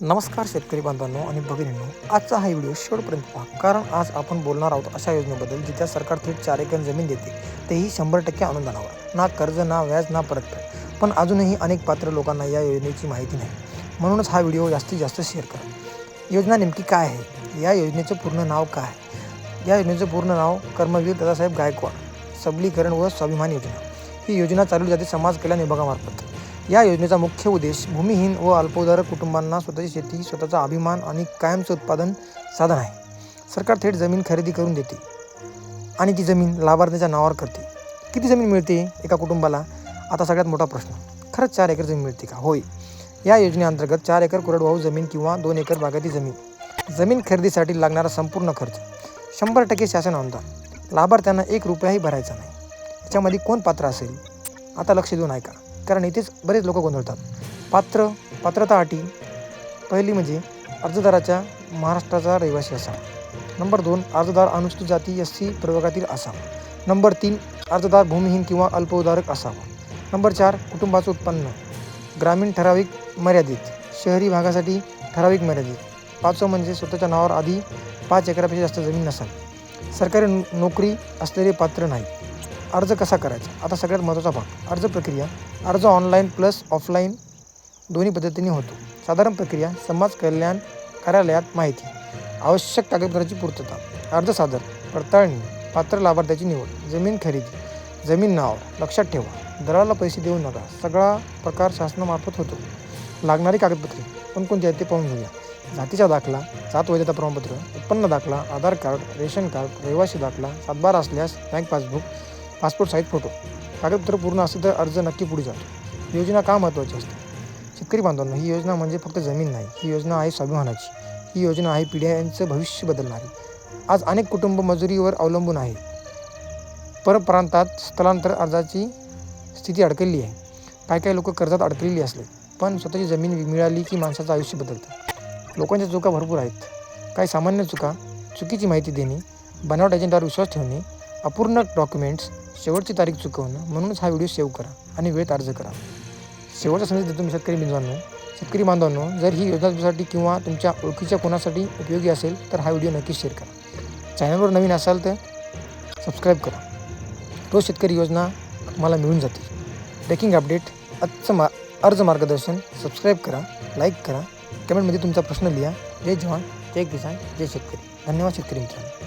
नमस्कार शेतकरी बांधवांनो आणि भगिनींनो आजचा हा व्हिडिओ शेवटपर्यंत पहा कारण आज आपण बोलणार आहोत अशा योजनेबद्दल जिथे सरकार थेट चार एकर जमीन देते तेही शंभर टक्के अनुदानावर. ना कर्ज ना व्याज ना परतफेड. पण अजूनही अनेक पात्र लोकांना या योजनेची माहिती नाही. म्हणूनच हा व्हिडिओ जास्तीत जास्त शेअर करा. योजना नेमकी काय आहे? या योजनेचं पूर्ण नाव काय आहे? या योजनेचं पूर्ण नाव कर्मवीर दादासाहेब गायकवाड सबलीकरण व स्वाभिमान योजना. ही योजना चालू जाते समाज कल्याण विभागामार्फत. या योजनेचा मुख्य उद्देश भूमिहीन व अल्पोदर कुटुंबांना स्वतःची शेती स्वतःचा अभिमान आणि कायमचं उत्पादन साधन आहे. सरकार थेट जमीन खरेदी करून देते आणि ती जमीन लाभार्थीच्या नावावर करते. किती जमीन मिळते एका कुटुंबाला? आता सगळ्यात मोठा प्रश्न. खरंच चार एकर जमीन मिळते का? होय. या योजनेअंतर्गत चार एकर कोरडवाहू जमीन किंवा दोन एकर बागायती जमीन. जमीन खरेदीसाठी लागणारा संपूर्ण खर्च. शंभर टक्के शासन अनुदान. लाभार्थ्यांना एक रुपयाही भरायचा नाही. याच्यामध्ये कोण पात्र असेल? आता लक्ष देऊन ऐका. कारण इथेच बरेच लोक गोंधळतात. पात्र पात्रता अटी. पहिली म्हणजे अर्जदाराच्या महाराष्ट्राचा रहिवासी असा. नंबर दोन अर्जदार अनुसूचित जाती एस सी प्रवर्गातील असावा नंबर तीन अर्जदार भूमिहीन किंवा अल्पउदारक असावा. नंबर चार कुटुंबाचं उत्पन्न. ग्रामीण ठराविक मर्यादित. शहरी भागासाठी ठराविक मर्यादित. पाचवं म्हणजे स्वतःच्या नावावर आधी पाच एकरापेक्षा जास्त जमीन नसावी. सरकारी नो- नोकरी असलेले पात्र नाही अर्ज कसा करायचा? आता सगळ्यात महत्त्वाचा भाग. अर्ज प्रक्रिया अर्ज ऑनलाईन प्लस ऑफलाईन दोन्ही पद्धतीने होतो. साधारण प्रक्रिया समाज कल्याण कार्यालयात माहिती आवश्यक कागदपत्राची पूर्तता अर्ज सादर पडताळणी पात्र लाभार्थ्याची निवड जमीन खरेदी जमीन नाव लक्षात ठेवा दराला पैसे देऊ नका सगळा प्रकार शासनामार्फत होतो. लागणारी कागदपत्रे कोणकोणती आहेत ते पाहून घेऊया. जातीचा दाखला जात वैधता प्रमाणपत्र उत्पन्न दाखला आधार कार्ड रेशन कार्ड रहिवासी दाखला सातबारा असल्यास bank passbook passport size photo. कागदपत्र पूर्ण असेल तर अर्ज नक्की पुढे जातो. योजना का महत्त्वाची असते? शेतकरी बांधवांना ही योजना म्हणजे फक्त जमीन नाही ही योजना आहे स्वाभिमानाची. ही योजना आहे पिढ्यांचं भविष्य बदलणारी. आज अनेक कुटुंब मजुरीवर अवलंबून आहे. परप्रांतात स्थलांतर अर्जाची स्थिती अडकलेली आहे. काय काय लोक कर्जात अडकलेली असले पण स्वतःची जमीन मिळाली की माणसाचं आयुष्य बदलतं. लोकांच्या चुका भरपूर आहेत. काही सामान्य चुका चुकीची माहिती देणे बनावट एजंटावर विश्वास ठेवणे अपूर्ण डॉक्युमेंट्स शेवटची तारीख चुकवणं म्हणूनच हा व्हिडिओ सेव्ह करा आणि वेळेत अर्ज करा. शेवटचा संदेश देतो मी शेतकरी बांधवांनो शेतकरी बांधवांनो जर ही योजना तुमच्यासाठी किंवा तुमच्या ओळखीच्या कोणासाठी उपयोगी असेल तर हा व्हिडिओ नक्की शेअर करा. चॅनलवर नवीन असाल तर सबस्क्राईब करा. रोज शेतकरी योजना तुम्हाला मिळून जातील. ब्रेकिंग अपडेट आजचं मा अर्ज मार्गदर्शन सबस्क्राईब करा लाईक करा. कमेंटमध्ये तुमचा प्रश्न लिहा. जय जवान जय किसान जय शेतकरी. धन्यवाद शेतकरी मित्रांनो.